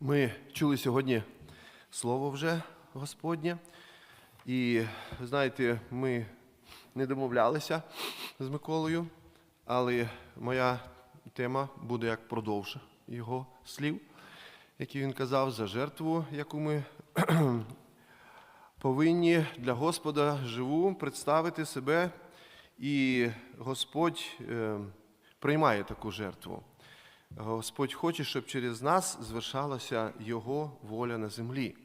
Ми чули сьогодні слово вже Господнє. І знаєте, ми не домовлялися з Миколою, але моя тема буде як продовж його слів, які він казав, за жертву, яку ми повинні для Господа живу представити себе, і Господь е, приймає таку жертву. Господь хоче, щоб через нас звершалася Його воля на землі.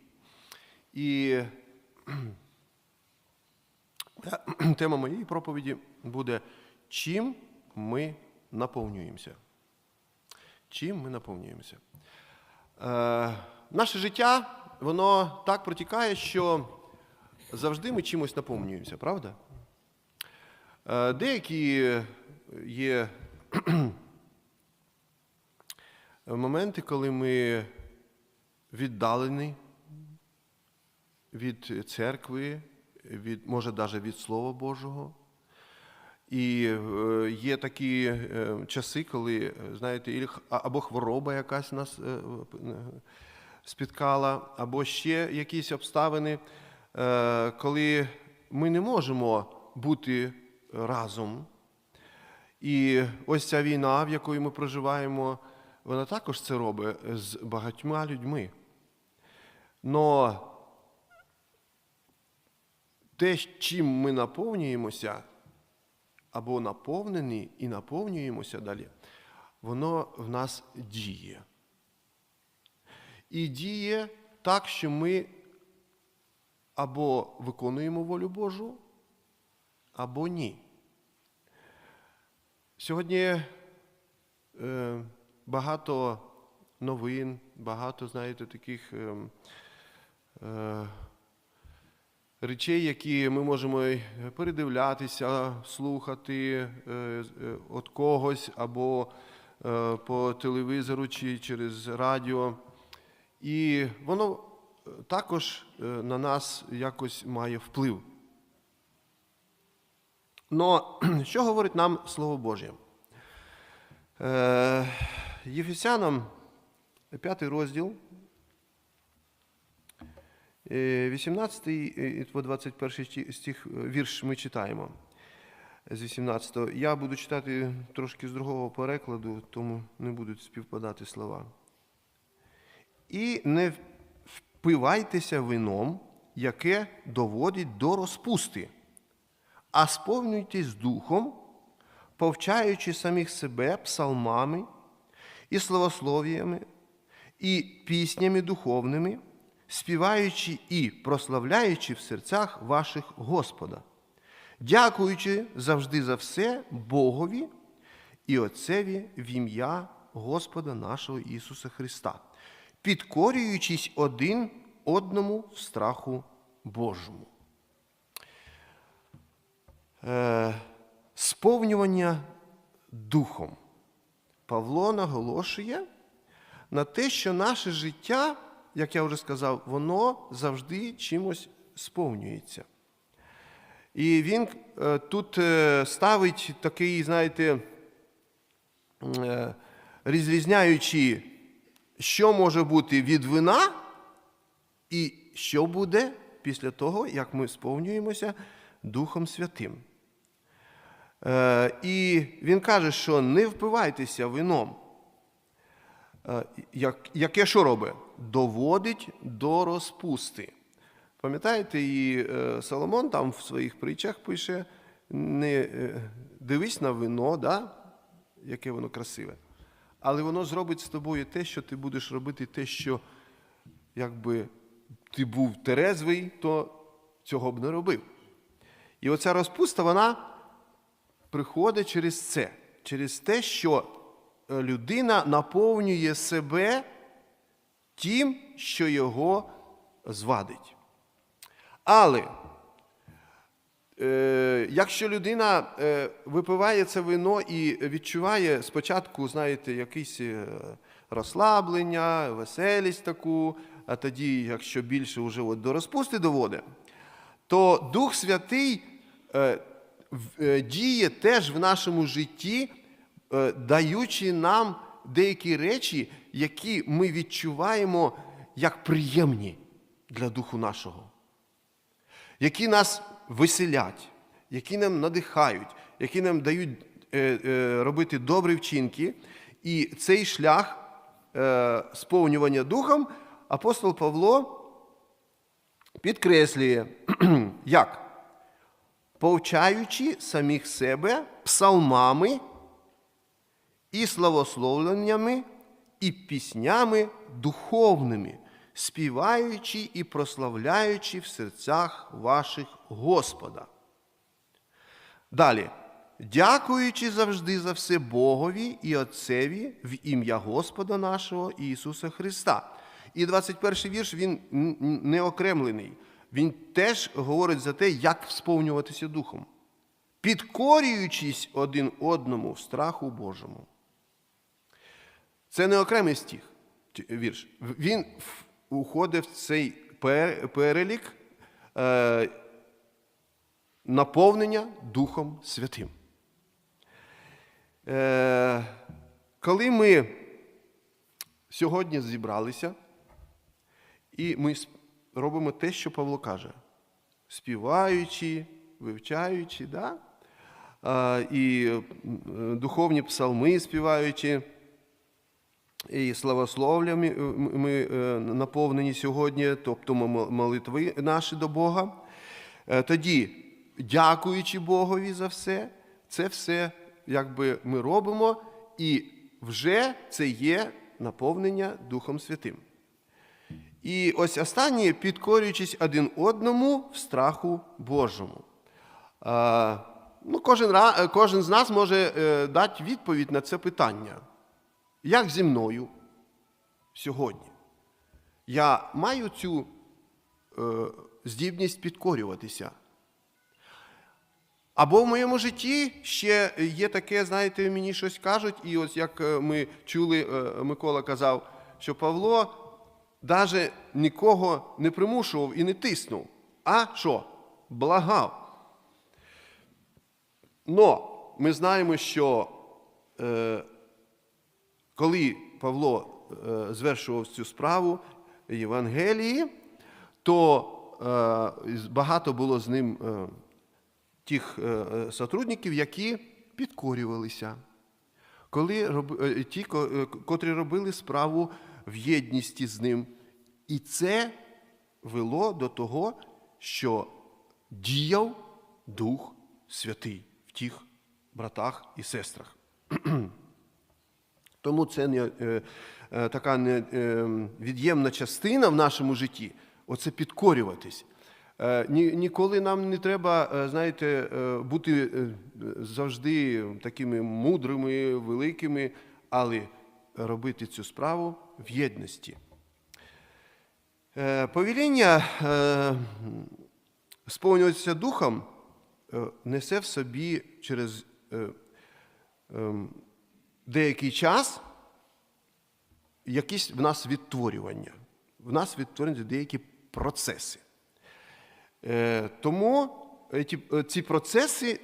І тема моєї проповіді буде, чим ми наповнюємося. Чим ми наповнюємося? Е, наше життя, воно так протікає, що завжди ми чимось наповнюємося, правда? Е, деякі є моменти, коли ми віддалені від церкви, від, може навіть від Слова Божого. І е, є такі е, часи, коли, знаєте, або хвороба якась нас е, спіткала, або ще якісь обставини, коли ми не можемо бути разом. І ось ця війна, в якої ми проживаємо, вона також це робить з багатьма людьми. Но те, чим ми наповнюємося, або наповнені і наповнюємося далі, воно в нас діє. І діє так, що ми або виконуємо волю Божу, або ні. Сьогодні е, багато новин, багато, знаєте, таких е, е, речей, які ми можемо передивлятися, слухати е, від когось або е, по телевізору чи через радіо. І воно е, також е, на нас якось має вплив. Но що говорить нам Слово Боже? Е, Єфесянам 5 розділ, е, 18 і 21 стих, е, вірш ми читаємо з 18. Я буду читати трошки з другого перекладу, тому не будуть співпадати слова. І не впивайтеся вином, яке доводить до розпусти а сповнюйтесь духом, повчаючи самих себе псалмами і славослов'ями, і піснями духовними, співаючи і прославляючи в серцях ваших Господа, дякуючи завжди за все Богові і Отцеві в ім'я Господа нашого Ісуса Христа, підкорюючись один одному в страху Божому. Е, сповнювання духом. Павло наголошує на те, що наше життя, як я вже сказав, воно завжди чимось сповнюється. І він е, тут е, ставить такий, знаєте, е, розрізняючи, що може бути від вина, і що буде після того, як ми сповнюємося Духом Святим. Е, І він каже, що не впивайтеся вином. Е, Яке що робить? Доводить до розпусти. Пам'ятаєте, і е, Соломон там в своїх притчах пише: не дивись на вино, да? яке воно красиве. Але воно зробить з тобою те, що ти будеш робити те, що якби ти був терезвий, то цього б не робив. І оця розпуста, вона приходить через це, через те, що е, людина наповнює себе тим, що його звадить. Але е, якщо людина е, випиває це вино і відчуває спочатку, знаєте, якесь розслаблення, веселість таку, а тоді, якщо більше вже от до розпусти доводить, то Дух Святий діє теж в нашому житті, е, даючи нам деякі речі, які ми відчуваємо як приємні для духу нашого, які нас веселять, які нам надихають, які нам дають е, е, робити добрі вчинки. І цей шлях е, сповнювання духом апостол Павло підкреслює, як? Повчаючи самих себе псалмами і славословленнями, і піснями духовними, співаючи і прославляючи в серцях ваших Господа. Далі. Дякуючи завжди за все Богові і Отцеві в ім'я Господа нашого Ісуса Христа. І 21 вірш він не окремлений. Він теж говорить за те, як сповнюватися Духом, підкорюючись один одному в страху Божому. Це не окремий стих, вірш. Він уходить в цей перелік е, наповнення Духом Святим. Е, коли ми сьогодні зібралися, і ми робимо те, що Павло каже, співаючи, вивчаючи, да? і духовні псалми співаючи, і славословлями е, ми е, наповнені сьогодні, тобто молитви наші до Бога. Е, Тоді, дякуючи Богові за все, це все якби ми робимо, і вже це є наповнення Духом Святим. І ось останнє, підкорюючись один одному в страху Божому. Е, ну, кожен, е, кожен з нас може е, дати відповідь на це питання. Як зі мною сьогодні? Я маю цю здібність підкорюватися. Або в моєму житті ще є таке, знаєте, мені щось кажуть, і ось як ми чули, Микола казав, що Павло навіть нікого не примушував і не тиснув, а що? Благав. Но ми знаємо, що е, коли Павло е, звершував цю справу Євангелії, то е, багато було з ним е, тих е, е, сотрудників, які підкорювалися. Коли роб- е, ті, е, котрі робили справу в єдності з ним. І це вело до того, що діяв Дух Святий в тих братах і сестрах. Тому це не, е, е, така не, е, частина в нашому житті оце підкорюватись. Е, ні, ніколи нам не треба, е, знаєте, е, бути е, завжди такими мудрими, великими, але робити цю справу в єдності. Е, Повеління е, сповнюватися духом е, несе в собі через деякий час якісь в нас відтворювання. В нас відтворюються деякі процеси. Тому ці, процеси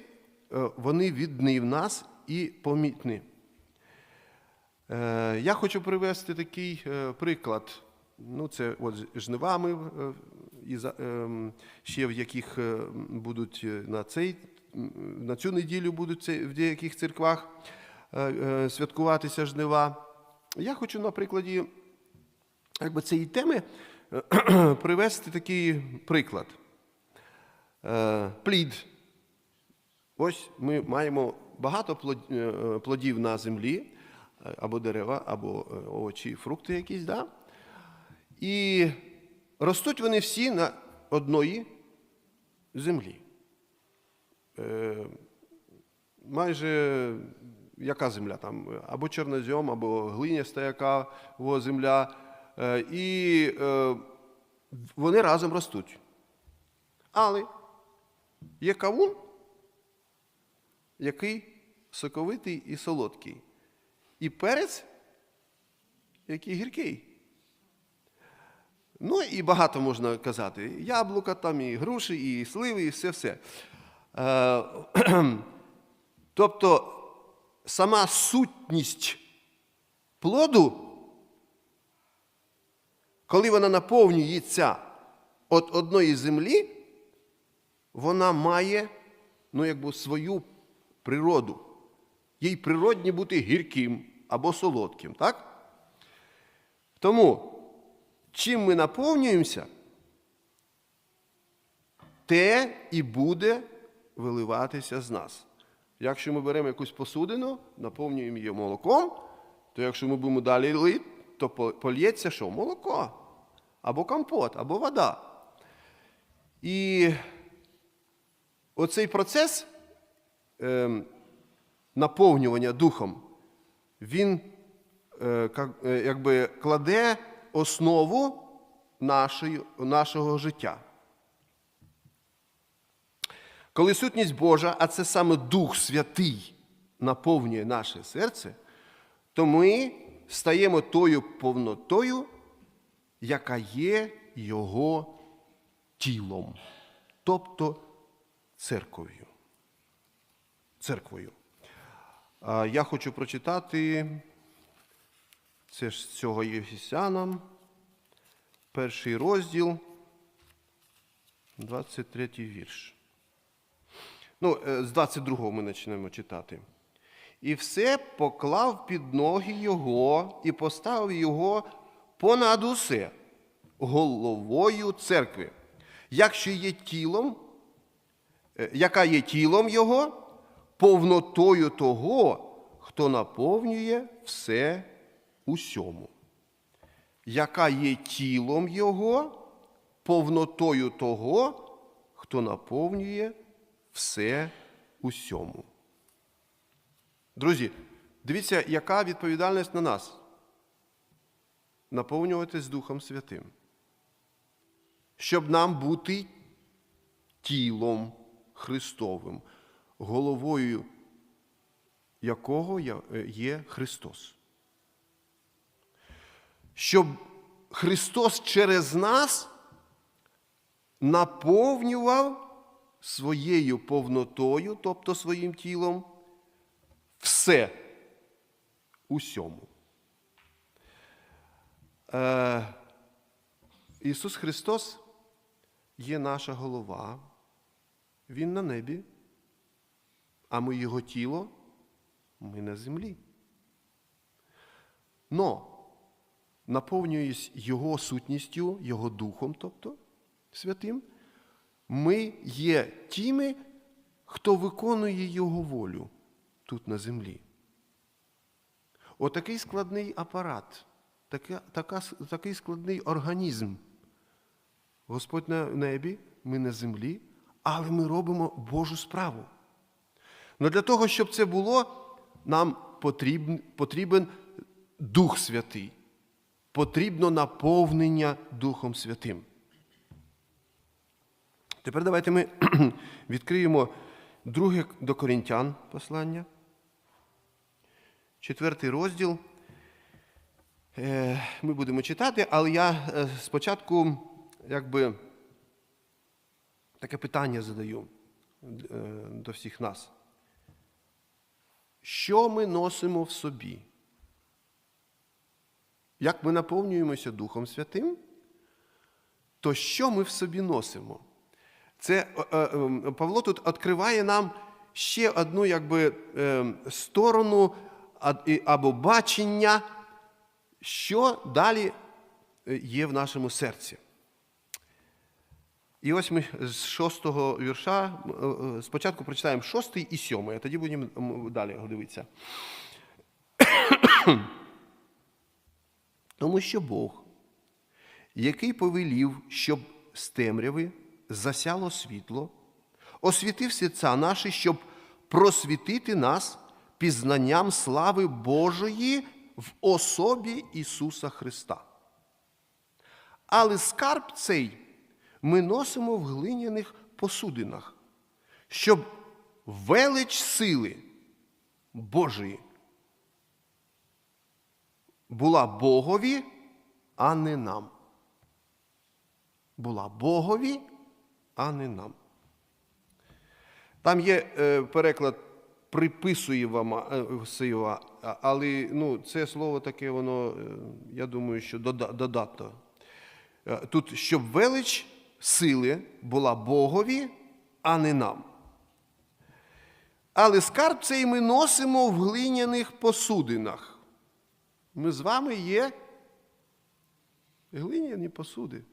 вони видні в нас і помітні. Е, Я хочу привести такий е, приклад. Ну, це от жнивами, е, і ем, ще в яких будуть на, цей, на цю неділю будуть в деяких церквах святкуватися жнива. Я хочу на прикладі якби, цієї теми привести такий приклад. Плід. Ось ми маємо багато плодів на землі, або дерева, або е, овочі, фрукти якісь, да? і ростуть вони всі на одної землі. Е, Майже яка земля там? Або чорнозем, або глиняста яка во, земля. Е, І е, вони разом ростуть. Але є кавун, який соковитий і солодкий. І перець, який гіркий. Ну і багато можна казати. Яблука, там, і груші, і сливи, і все-все. Е, тобто сама сутність плоду, коли вона наповнюється від одної землі, вона має ну, якби, свою природу. Їй природні бути гірким або солодким, так? Тому, чим ми наповнюємося, те і буде виливатися з нас. Якщо ми беремо якусь посудину, наповнюємо її молоком, то якщо ми будемо далі лити, то польється що? Молоко, або компот, або вода. І оцей процес ем, наповнювання духом, він е, е, якби кладе основу нашого життя. Коли сутність Божа, а це саме Дух Святий, наповнює наше серце, то ми стаємо тою повнотою, яка є Його тілом, тобто церков'ю. Церквою. Я хочу прочитати це ж з цього Єфесянам, перший розділ, 23 вірш. Ну, е, з 22-го ми почнемо читати. І все поклав під ноги його і поставив його понад усе головою церкви, якщо є тілом, е, яка є тілом його, повнотою того, хто наповнює все усьому. Яка є тілом його, повнотою того, хто наповнює все усьому. Друзі, дивіться, яка відповідальність на нас наповнюватись Духом Святим, щоб нам бути тілом Христовим, головою якого е, є Христос. Щоб Христос через нас наповнював своєю повнотою, тобто своїм тілом, все усьому. Е, Ісус Христос є наша голова, Він на небі, а ми Його тіло, ми на землі. Но, наповнюючись Його сутністю, Його духом, тобто святим, ми є тими, хто виконує Його волю тут на землі. Отакий складний апарат, така, така, такий складний організм. Господь на небі, ми на землі, але ми робимо Божу справу. Но для того, щоб це було, нам потрібен, потрібен Дух Святий. Потрібно наповнення Духом Святим. Тепер давайте ми відкриємо друге до Корінтян послання, четвертий розділ. Е, Ми будемо читати, але я е, спочатку якби таке питання задаю е, до всіх нас. Що ми носимо в собі? Як ми наповнюємося Духом Святим, то що ми в собі носимо? Це е, е, Павло тут відкриває нам ще одну якби, е, сторону або бачення, що далі е, є в нашому серці. І ось ми з шостого вірша е, е, спочатку прочитаємо шостий і сьомий, а тоді будемо далі дивитися. Тому що Бог, який повелів, щоб з темряви засяло світло, освітив серця наші, щоб просвітити нас пізнанням слави Божої в особі Ісуса Христа. Але скарб цей ми носимо в глиняних посудинах, щоб велич сили Божої була Богові, а не нам. Була Богові, а не нам. Там є е, переклад приписує вам, але ну, це слово таке, воно, е, я думаю, що дода- додатно. Е, Тут, щоб велич сили була Богові, а не нам. Але скарб цей ми носимо в глиняних посудинах. Ми з вами є глиняні посуди.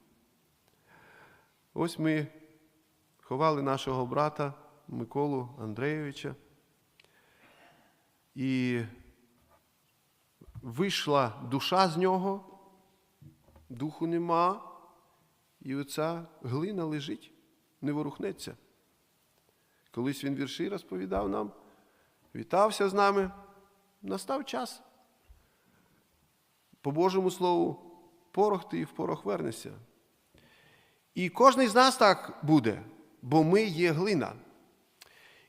Ось ми ховали нашого брата Миколу Андрейовича. І вийшла душа з нього, духу нема, і оця глина лежить, не ворухнеться. Колись він вірші розповідав нам, вітався з нами. Настав час. По Божому Слову, порох ти і в порох вернешся. І кожен з нас так буде, бо ми є глина.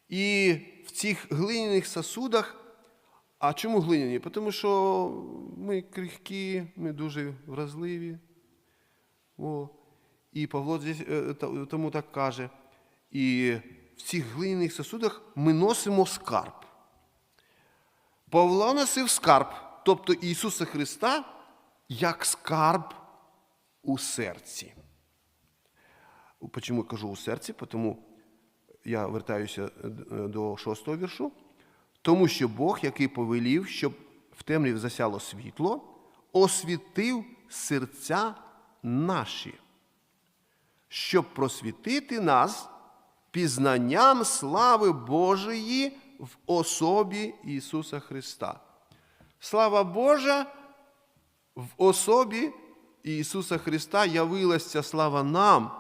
І в цих глиняних сосудах, а чому глиняні? Тому що ми крихкі, ми дуже вразливі. О. І Павло е, тому так каже. І в цих глиняних сосудах ми носимо скарб. Павло носив скарб, тобто Ісуса Христа, як скарб у серці. Чому кажу у серці? Тому я вертаюся е, до шостого віршу. Тому що Бог, який повелів, щоб в темряві засяло світло, освітив серця наші, щоб просвітити нас пізнанням слави Божої в особі Ісуса Христа. Слава Божа в особі Ісуса Христа явилася слава нам,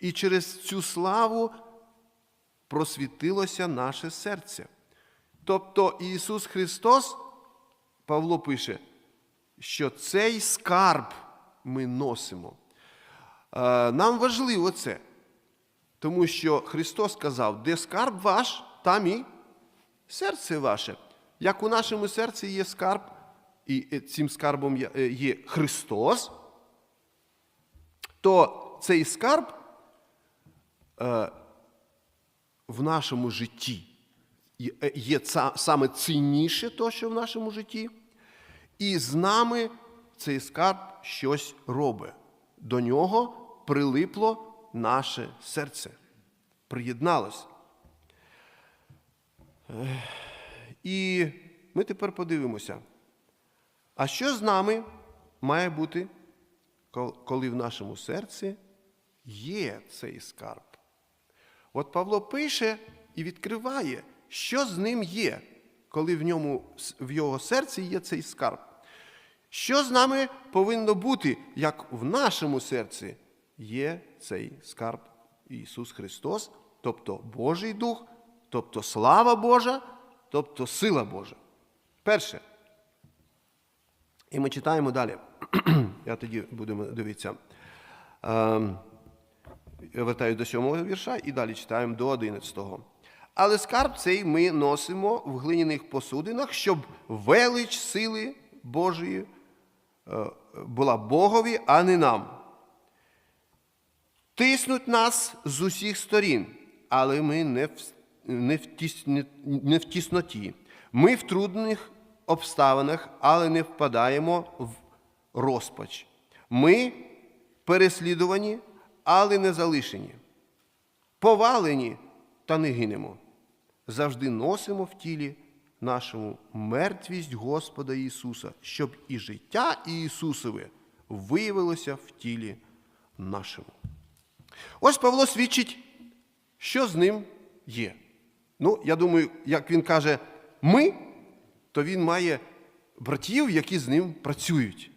і через цю славу просвітилося наше серце. Тобто Ісус Христос, Павло пише, що цей скарб ми носимо. Е, Нам важливо це, тому що Христос сказав, де скарб ваш, там і серце ваше. Як у нашому серці є скарб, і е, цим скарбом є- е, Христос, то цей скарб в нашому житті є- є саме цінніше то, що в нашому житті, і з нами цей скарб щось робить. До нього прилипло наше серце, приєдналось. І ми тепер подивимося, а що з нами має бути, коли в нашому серці є цей скарб? От Павло пише і відкриває, що з ним є, коли в ньому в його серці є цей скарб. Що з нами повинно бути, як в нашому серці є цей скарб Ісус Христос, тобто Божий Дух, тобто слава Божа, тобто сила Божа. Перше. І ми читаємо далі. Я тоді будемо дивитися. Ем, я вертаюся до сьомого вірша і далі читаємо до одинадцятого. Але скарб цей ми носимо в глиняних посудинах, щоб велич сили Божої е, була Богові, а не нам. Тиснуть нас з усіх сторін, але ми не в, не в, тісні- не в тісноті. Ми в трудних обставинах, але не впадаємо в розпач. Ми переслідувані, але не залишені. Повалені та не гинемо. Завжди носимо в тілі нашому мертвість Господа Ісуса, щоб і життя Ісусове виявилося в тілі нашому. Ось Павло свідчить, що з ним є. Ну, я думаю, як він каже ми, то він має братів, які з ним працюють.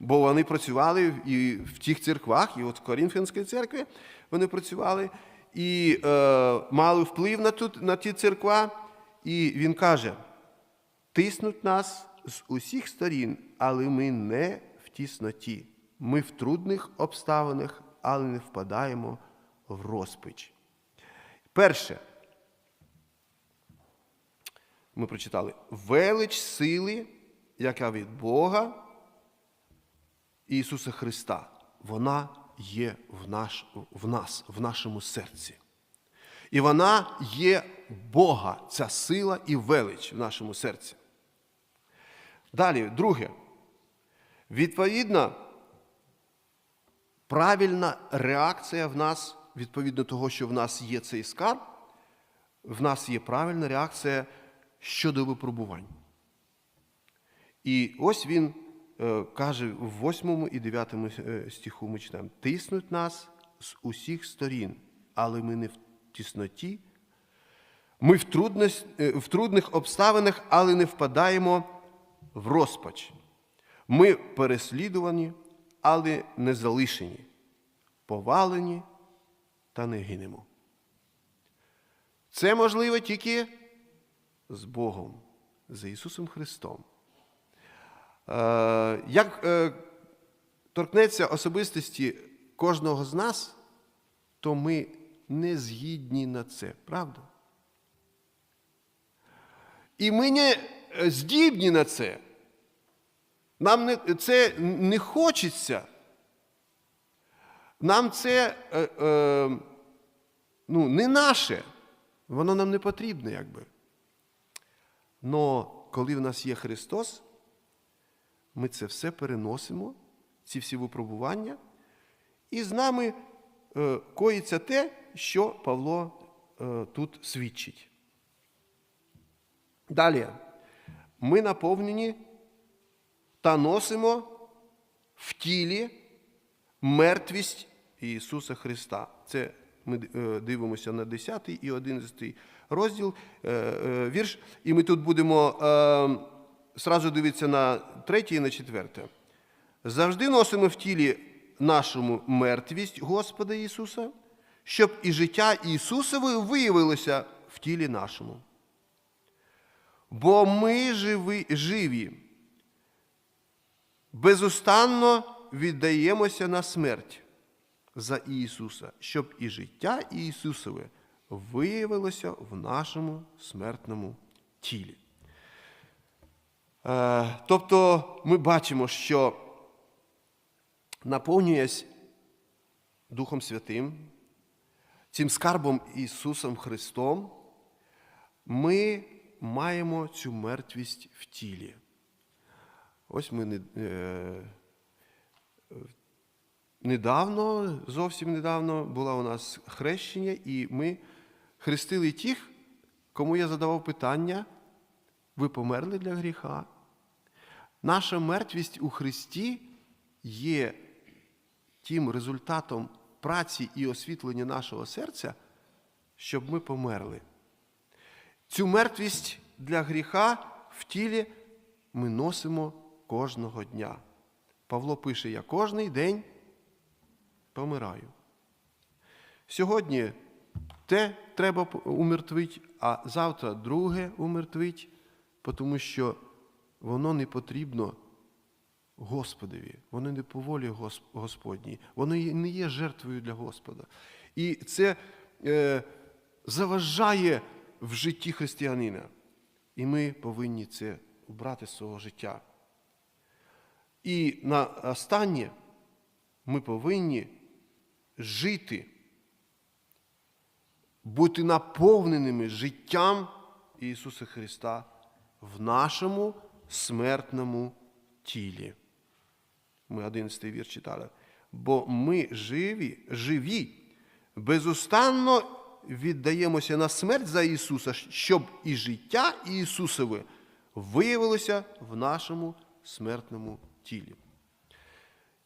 Бо вони працювали і в тих церквах, і от в Корінфянській церкві вони працювали, і е, мали вплив на, тут, на ті церква. І він каже: тиснуть нас з усіх сторін, але ми не в тісноті. Ми в трудних обставинах, але не впадаємо в розпач. Перше, ми прочитали велич сили, яка від Бога Ісуса Христа. Вона є в, наш, в нас, в нашому серці. І вона є Бога, ця сила і велич в нашому серці. Далі, друге. Відповідна правильна реакція в нас, відповідно того, що в нас є цей скарб, в нас є правильна реакція щодо випробувань. І ось він е, каже в 8 і 9 е, стиху ми читаємо: тиснуть нас з усіх сторін, але ми не в тісноті. Ми в, труднос- е, в трудних обставинах, але не впадаємо в розпач. Ми переслідувані, але не залишені, повалені та не гинемо. Це можливо тільки з Богом, з Ісусом Христом. Е, Як е, торкнеться особистості кожного з нас, то ми не згідні на це, правда? І ми не е, здібні на це. Нам не, це не хочеться. Нам це е, е, ну, не наше. Воно нам не потрібне, якби. Но коли в нас є Христос, ми це все переносимо, ці всі випробування, і з нами е, коїться те, що Павло е, тут свідчить. Далі. Ми наповнені та носимо в тілі мертвість Ісуса Христа. Це ми е, дивимося на 10 і 11 розділ, е, е, вірш, і ми тут будемо сразу дивитися на 3 і на 4. Завжди носимо в тілі нашому мертвість Господа Ісуса, щоб і життя Ісусове виявилося в тілі нашому. Бо ми живі, живі безустанно віддаємося на смерть за Ісуса, щоб і життя Ісусове виявилося в нашому смертному тілі. Е, Тобто ми бачимо, що наповнюясь Духом Святим, цим скарбом Ісусом Христом, ми маємо цю мертвість в тілі. Ось ми не, е, недавно, зовсім недавно, було у нас хрещення, і ми хрестили тих, кому я задавав питання, ви померли для гріха. Наша мертвість у Христі є тим результатом праці і освітлення нашого серця, щоб ми померли. Цю мертвість для гріха в тілі ми носимо кожного дня. Павло пише: Я кожний день помираю. Сьогодні те треба умертвити, а завтра друге умертвить, тому що воно не потрібно Господові, воно не по волі Господній, воно не є жертвою для Господа. І це е, заважає в житті християнина. І ми повинні це брати з свого життя. І на останнє ми повинні жити, бути наповненими життям Ісуса Христа в нашому смертному тілі. Ми 11 вірш читали. Бо ми живі, живі, безустанно віддаємося на смерть за Ісуса, щоб і життя Ісусове виявилося в нашому смертному тілі.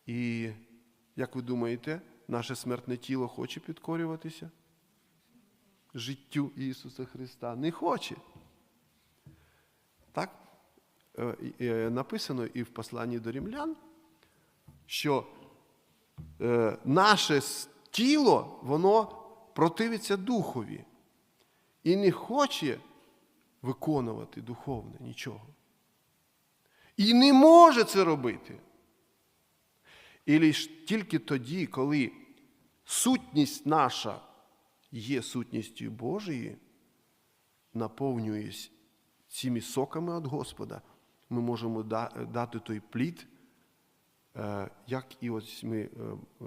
І як ви думаєте, наше смертне тіло хоче підкорюватися? Життю Ісуса Христа не хоче. Так е, е, написано і в посланні до римлян, що е, наше тіло, воно противиться духові і не хоче виконувати духовне нічого. І не може це робити. І лише тільки тоді, коли сутність наша є сутністю Божої, наповнюєсь цими соками від Господа, ми можемо дати той плід, е, як і ось ми е, е,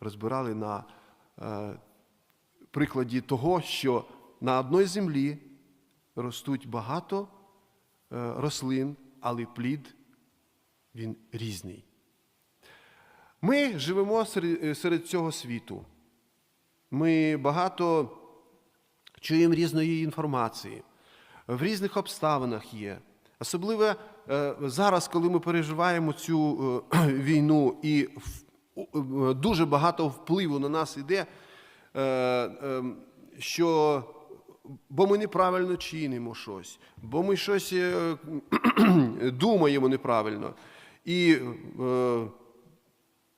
розбирали на прикладі того, що на одній землі ростуть багато рослин, але плід він різний. Ми живемо серед, цього світу. Ми багато чуємо різної інформації, в різних обставинах є. Особливо е, зараз, коли ми переживаємо цю е, війну і е, дуже багато впливу на нас іде, що бо ми неправильно чинимо щось, бо ми щось е, думаємо неправильно. І е,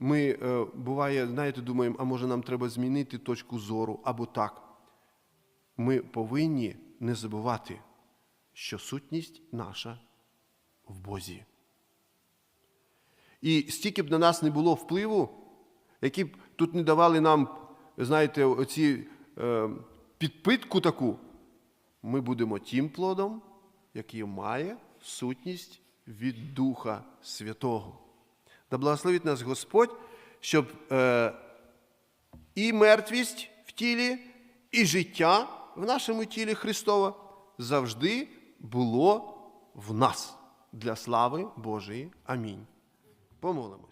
ми, е, буває, знаєте, думаємо, а може нам треба змінити точку зору або так. Ми повинні не забувати, що сутність наша в Бозі. І стільки б на нас не було впливу, які б тут не давали нам, знаєте, оці е, підпитку таку, ми будемо тим плодом, який має сутність від Духа Святого. Да благословить нас Господь, щоб е, і мертвість в тілі, і життя в нашому тілі Христова завжди було в нас для слави Божої. Амінь. Помолимось.